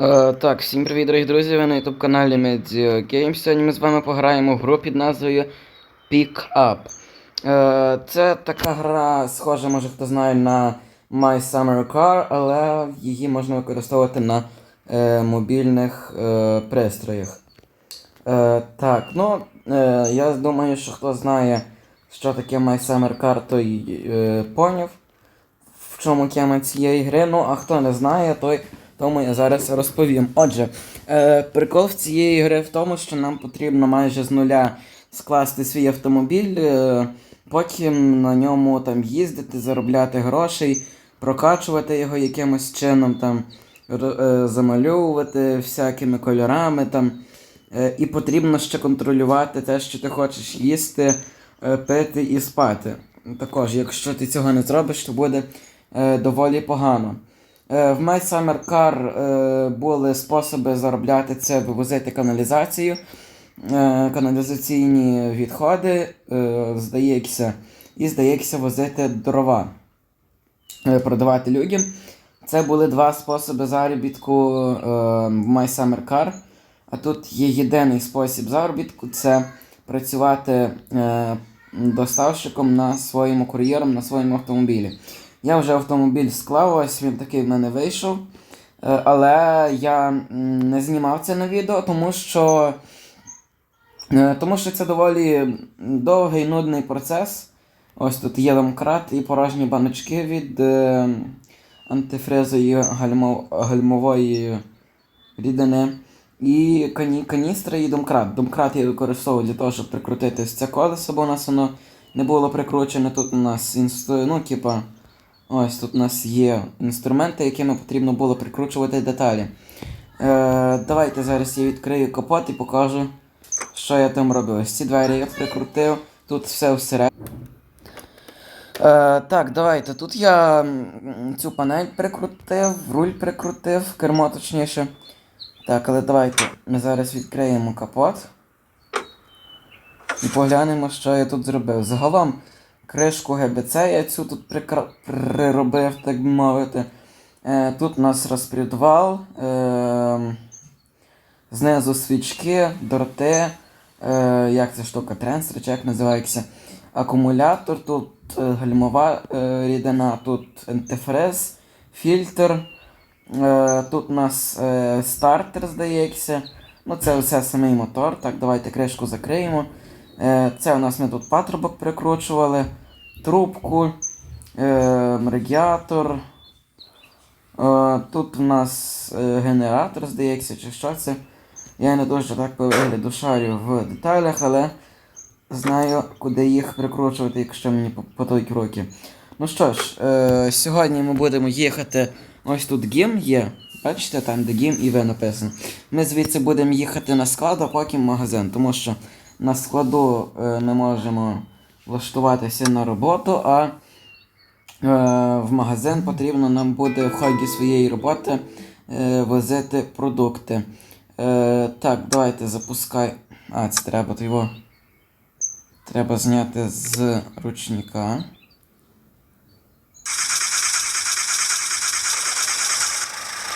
Е, так, всім привіт, дорогі друзі! Ви на youtube каналі Medio Games. Сьогодні ми з вами пограємо в гру під назвою Pick Up. Е, це така гра, схожа, може хто знає, на My Summer Car, але її можна використовувати на е, мобільних пристроях. Так, ну, я думаю, що хто знає, що таке My Summer Car, той е, поняв, в чому тема цієї гри. Ну, а хто не знає, той тому я зараз розповім. Отже, е, прикол в цієї гри в тому, що нам потрібно майже з нуля скласти свій автомобіль, е, потім на ньому там їздити, заробляти грошей, прокачувати його якимось чином, там, е, замальовувати всякими кольорами. Там, е, і потрібно ще контролювати те, що ти хочеш їсти, е, пити і спати. Також, якщо ти цього не зробиш, то буде е, доволі погано. Е, В My Summer Car е, були способи заробляти це, вивозити каналізацію, е, каналізаційні відходи, здається, і здається, возити дрова, продавати людям. Це були два способи заробітку в My Summer Car. А тут є єдиний спосіб заробітку це працювати доставщиком на своєму кур'єром на своєму автомобілі. Я вже автомобіль склав, ось він такий в мене вийшов. Е, Але я не знімав це на відео, тому що, е, тому що це доволі довгий нудний процес. Ось тут є домкрат і порожні баночки від е, антифризової гальмо, гальмової рідини. І кані, каністра і домкрат. Домкрат я використовую для того, щоб прикрутити це колесо, бо у нас воно не було прикручене. Тут у нас інстру... ну, типа, ось тут у нас є інструменти, якими потрібно було прикручувати деталі. Е, давайте зараз я відкрию капот і покажу, що я там робив. Ось ці двері я прикрутив, тут все всередині. Е, так, давайте. Тут я цю панель прикрутив, руль прикрутив, кермо точніше. Так, але давайте ми зараз відкриємо капот. І поглянемо, що я тут зробив. Загалом кришку ГБЦ я цю тут прикра... приробив, так би мовити. Е, тут у нас розпредвал, е, знизу свічки, дроти, е, як ця штука, тренстер, чи як називається, акумулятор, тут е, гальмова е, рідина, тут антифриз, фільтр. Е, тут у нас е, стартер, здається. Ну, це все самий мотор. Так, давайте кришку закриємо. Е, це у нас ми тут патрубок прикручували, трубку, е, радіатор. Е, тут у нас генератор, здається, чи що це. Я не дуже так по вигляду шарю в деталях, але знаю, куди їх прикручувати, якщо мені по- потоють руки. Ну що ж, сьогодні ми будемо їхати. Ось тут гім є. Бачите, там де гім і В написано. Ми звідси будемо їхати на склад, а потім в магазин, тому що на складу не можемо влаштуватися на роботу, а е, в магазин потрібно нам буде в ході своєї роботи е, возити продукти. Е, так, давайте запускай. А, це треба його. Треба зняти з ручника.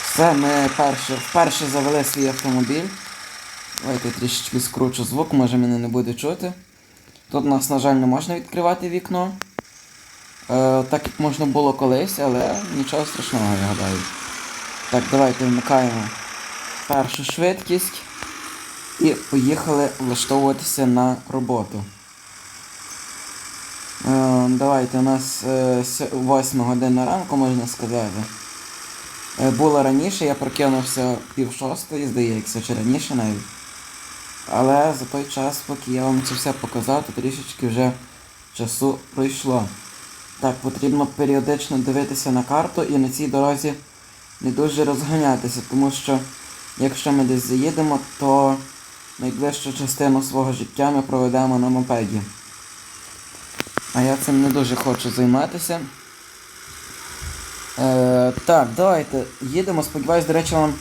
Все, ми перше, вперше завели свій автомобіль. Давайте трішечки скручу звук, може мене не буде чути. Тут у нас, на жаль, не можна відкривати вікно. Е, так як можна було колись, але нічого страшного, я гадаю. Так, давайте вмикаємо першу швидкість і поїхали влаштовуватися на роботу. Е, давайте, у нас е, 8 година ранку, можна сказати. Е, Було раніше, я прокинувся пів шостої, здається, чи раніше навіть. Але за той час, поки я вам це все показав, то трішечки вже часу пройшло. Так, потрібно періодично дивитися на карту і на цій дорозі не дуже розганятися, тому що якщо ми десь заїдемо, то найближчу частину свого життя ми проведемо на мопеді. А я цим не дуже хочу займатися. Е, так, давайте їдемо. Сподіваюсь, до речі, вам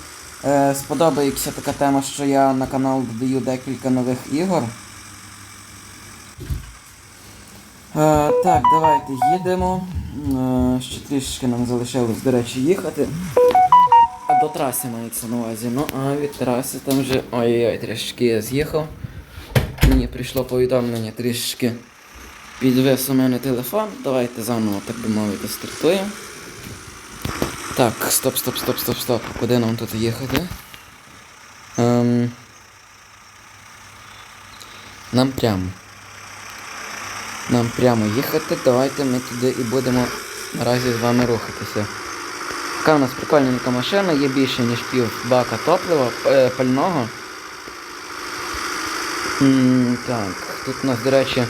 е, сподобається така тема, що я на канал додаю декілька нових ігор. Е, так, давайте їдемо. Е, ще трішки нам залишилось, до речі, їхати. До траси мається на увазі. Ну, а від траси там вже. Ой-ой, трішки я з'їхав. Мені прийшло повідомлення трішки підвис у мене телефон. Давайте заново, так би мовити, стартуємо. Так, стоп, стоп, стоп, стоп, стоп. Куди нам тут їхати? Ем... Нам прямо. Нам прямо їхати, давайте ми туди і будемо наразі з вами рухатися. Така у нас прикольненька машина, є більше, ніж пів бака топлива, е, пального. М, так, тут у нас, до речі,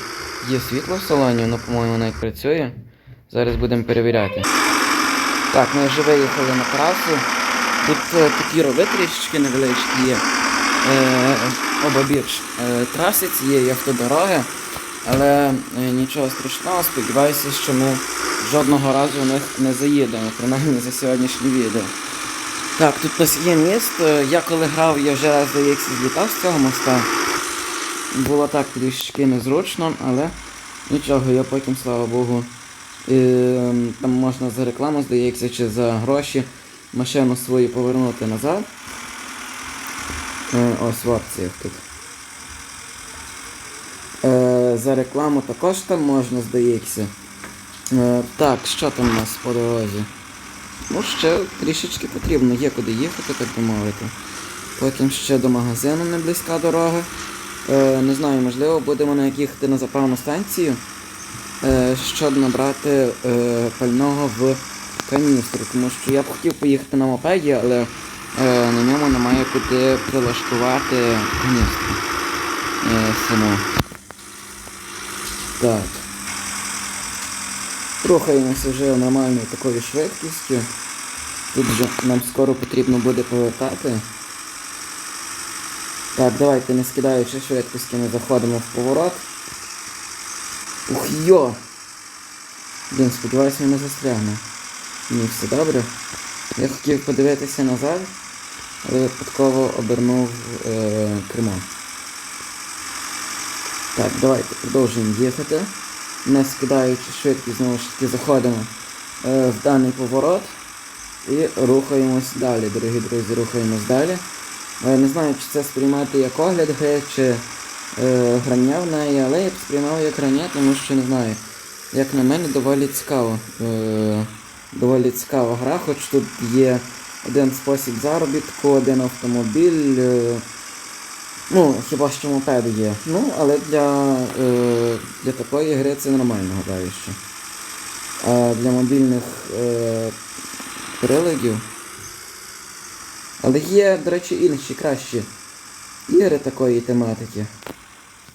є світло в салоні, воно, по-моєму, навіть працює. Зараз будемо перевіряти. Так, ми вже виїхали на трасу. Тут е, такі рови трішечки невеличкі є. Е, обабіч е, траси цієї автодороги. Але е, нічого страшного, сподіваюся, що ми жодного разу в них не заїдемо, принаймні за сьогоднішнє відео. Так, тут нас є міст. Е, Я коли грав, я вже раз здається злітав з цього моста. Було так трішки незручно, але нічого, я потім, слава Богу, е, там можна за рекламу, здається, чи за гроші машину свою повернути назад. Е, ось в опціях тут. Е, за рекламу також там можна, здається. Е, так, що там у нас по дорозі? Ну, ще трішечки потрібно, є куди їхати, так би мовити. Потім ще до магазину не близька дорога. Не знаю, можливо, будемо на їхати на заправну станцію, щоб набрати е, пального в каністру. Тому що я б хотів поїхати на мопеді, але е, на ньому немає куди прилаштувати каністру. Е, саму. Так. Рухаємося вже нормальною такою швидкістю. Тут вже нам скоро потрібно буде повертати. Так, давайте не скидаючи швидкості, ми заходимо в поворот. Ух йо! Блін, сподіваюся, він не застрягне. Ні, все добре. Я хотів подивитися назад, але випадково обернув е, кермо. Так, давайте продовжуємо їхати. Не скидаючи швидкість, знову ж таки заходимо е, в даний поворот і рухаємось далі, дорогі друзі, рухаємось далі. Е, не знаю, чи це сприймати як огляд гри, чи е, грання в неї, але я б сприймав як грання, тому що не знаю. Як на мене, доволі цікаво. Е, доволі цікава гра, хоч тут є один спосіб заробітку, один автомобіль. Е, Ну, хіба що мопед є. Ну, але для, е, для такої гри це нормально, гадаю що. А для мобільних е, приладів. Але є, до речі, інші кращі ігри такої тематики.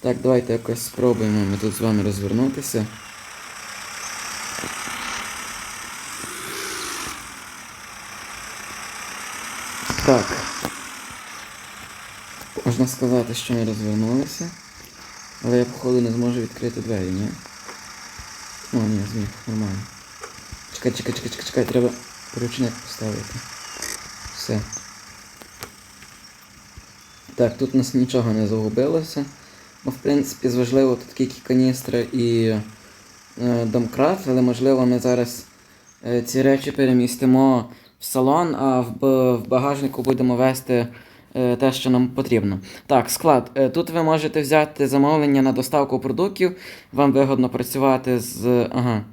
Так, давайте якось спробуємо ми тут з вами розвернутися. Так. Можна сказати, що ми розвернулися. Але я, походу, не зможу відкрити двері, ні? О, ні, зміг, нормально. Чекай, чекай, чекай, чекай, чекай, треба ручник поставити. Все. Так, тут у нас нічого не загубилося. Ну, в принципі, важливо тут тільки каністри і е, домкрат, але можливо ми зараз е, ці речі перемістимо в салон, а в, в багажнику будемо вести е, те, що нам потрібно. Так, склад. Е, Тут ви можете взяти замовлення на доставку продуктів. Вам вигодно працювати з. Ага.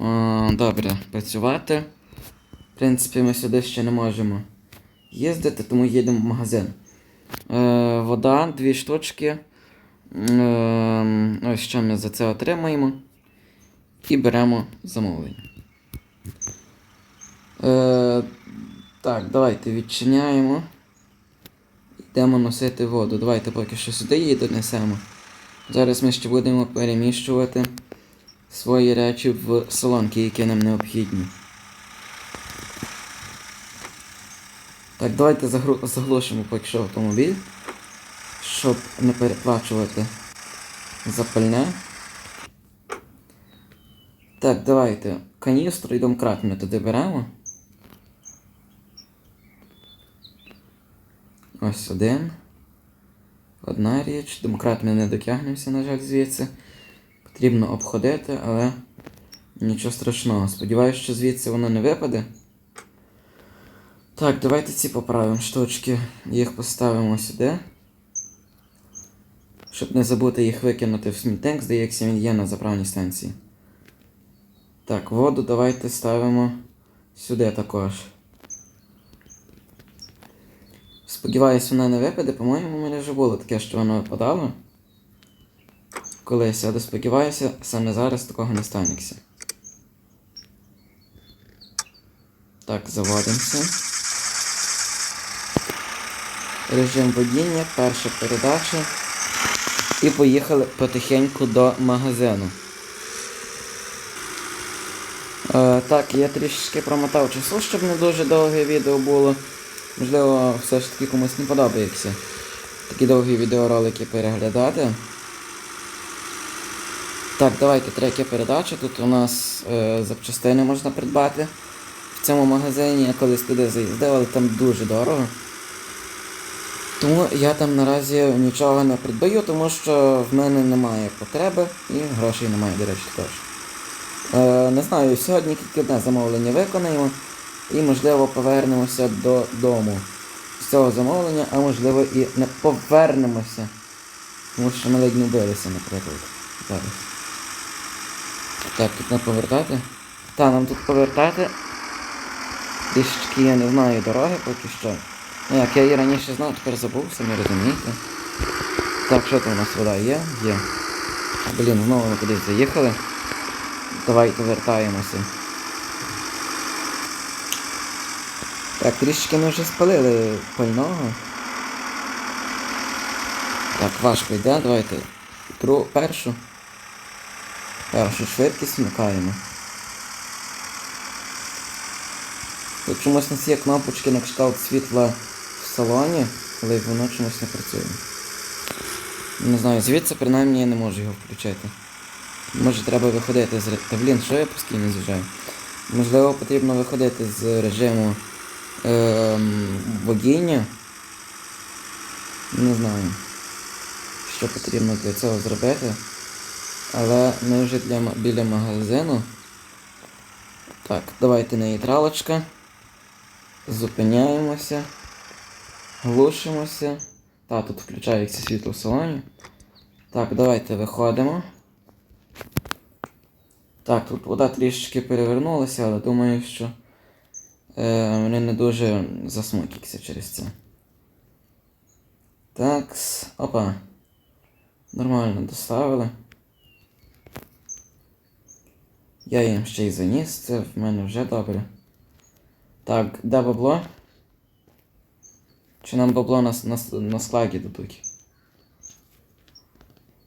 О, добре, працювати. В принципі, ми сюди ще не можемо їздити, тому їдемо в магазин. Е, вода, дві штучки. Е, ось що ми за це отримаємо. І беремо замовлення. Е, так, давайте відчиняємо. Йдемо носити воду. Давайте поки що сюди її донесемо. Зараз ми ще будемо переміщувати свої речі в солонки, які нам необхідні. Так, давайте заглушимо поки що автомобіль, щоб не переплачувати за пальне. Так, давайте каністру і домкрат ми туди беремо. Ось один. Одна річ. Домкрат ми не дотягнемося, на жаль, звідси. Потрібно обходити, але нічого страшного. Сподіваюсь, що звідси воно не випаде. Так, давайте ці поправимо штучки. Їх поставимо сюди. Щоб не забути їх викинути в смітник, здається, він є на заправній станції. Так, воду давайте ставимо сюди також. Сподіваюсь, вона не випаде, по-моєму, мене вже було таке, що воно випадало. Колись, але сподіваюся, саме зараз такого не станеться. Так, заводимося. Режим водіння, перша передача. І поїхали потихеньку до магазину. Е, так, я трішки промотав часу, щоб не дуже довге відео було. Можливо, все ж таки комусь не подобається такі довгі відеоролики переглядати. Так, давайте третя передача. Тут у нас е, запчастини можна придбати в цьому магазині. Я колись туди заїздив, але там дуже дорого. Тому я там наразі нічого не придбаю, тому що в мене немає потреби і грошей немає, до речі, також. Е, не знаю, сьогодні тільки одне замовлення виконаємо і, можливо, повернемося додому з цього замовлення, а можливо і не повернемося. Тому що ми ледь не вбилися, наприклад. Зараз. Так, тут не повертати. Та, нам тут повертати. Трішечки я не знаю дороги поки що. Ну як я її раніше знав, тепер забув, самі розумієте. Так, що там у нас вода є? Є. Блін, знову ми кудись заїхали. Давайте вертаємося. Так, трішечки ми вже спалили пального. Так, важко йде, давайте. Другу, першу. Першу швидкість вмикаємо. Тут чомусь у нас є кнопочки на кшталт світла салоні, але воно чомусь не працює. Не знаю, звідси принаймні я не можу його включити. Може треба виходити з Та блін, що я постійно з'їжджаю? Можливо, потрібно виходити з режиму ем, водіння. Не знаю, що потрібно для цього зробити. Але ми вже для, біля магазину. Так, давайте нейтралочка. Зупиняємося. Глушимося. Та, тут включається світло в салоні. Так, давайте виходимо. Так, тут вода трішечки перевернулася, але думаю, що е, вони не дуже засмутяться через це. Так, опа. Нормально доставили. Я їм ще й заніс, це в мене вже добре. Так, де бабло? Чи нам бабло на, на, на складі дадуть?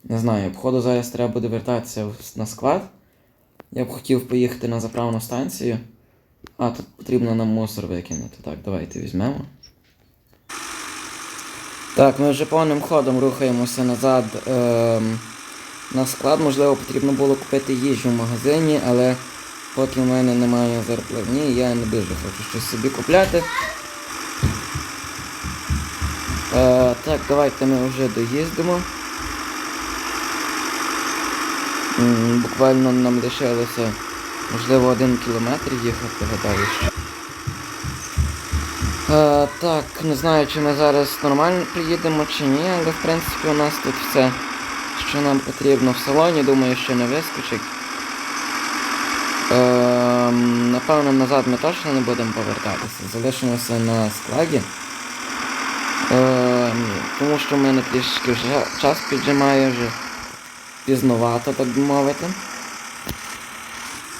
Не знаю, походу зараз треба буде вертатися на склад. Я б хотів поїхати на заправну станцію. А, тут потрібно нам мусор викинути. Так, давайте візьмемо. Так, ми вже повним ходом рухаємося назад ем, на склад. Можливо, потрібно було купити їжу в магазині, але поки в мене немає зарплатні, я не дуже хочу щось собі купляти. Е, так, давайте ми вже доїздимо. Буквально нам лишилося, можливо, один кілометр їхати, гадаю. Е, так, не знаю, чи ми зараз нормально приїдемо чи ні, але в принципі у нас тут все, що нам потрібно в салоні, думаю, що не вискочить. Е, напевно, назад ми точно не будемо повертатися, залишимося на складі. Е, тому що в мене трішки вже час піджимає вже пізновато, так би мовити.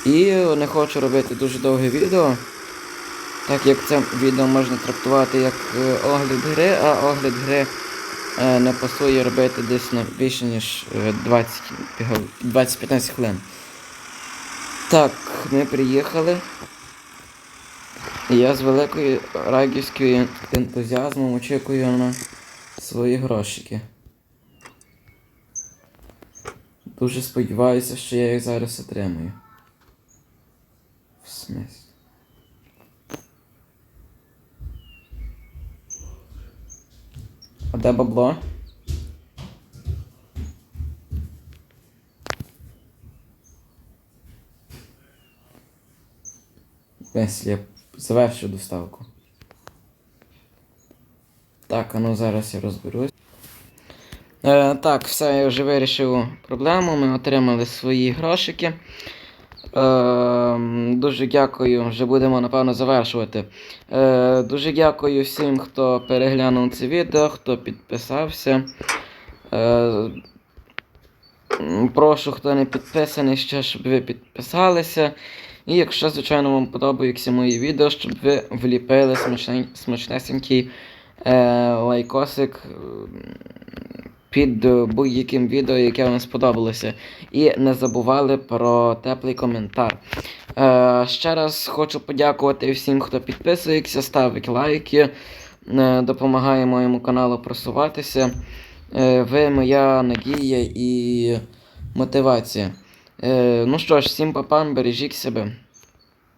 І не хочу робити дуже довге відео, так як це відео можна трактувати як е, огляд гри, а огляд гри е, не пасує робити десь на більше ніж е, 20 пігов- 20-15 хвилин. Так, ми приїхали. І я з великою радістю ентузіазмом очікую на свої грошики. Дуже сподіваюся, що я їх зараз отримаю. В смислі? А де бабло? Весь я завершу доставку. Так, а ну зараз я розберусь. Е, так, все, я вже вирішив проблему. Ми отримали свої грошики. Е, дуже дякую, вже будемо напевно завершувати. Е, дуже дякую всім, хто переглянув це відео, хто підписався. Е, прошу, хто не підписаний, ще, щоб ви підписалися. І якщо, звичайно, вам подобаються мої відео, щоб ви вліпили смачнесенький е, лайкосик е, під будь-яким відео, яке вам сподобалося. І не забували про теплий коментар. Е, ще раз хочу подякувати всім, хто підписується, ставить лайки, е, допомагає моєму каналу просуватися. Е, ви моя надія і мотивація. Е, ну що ж, всім папам, бережіть себе.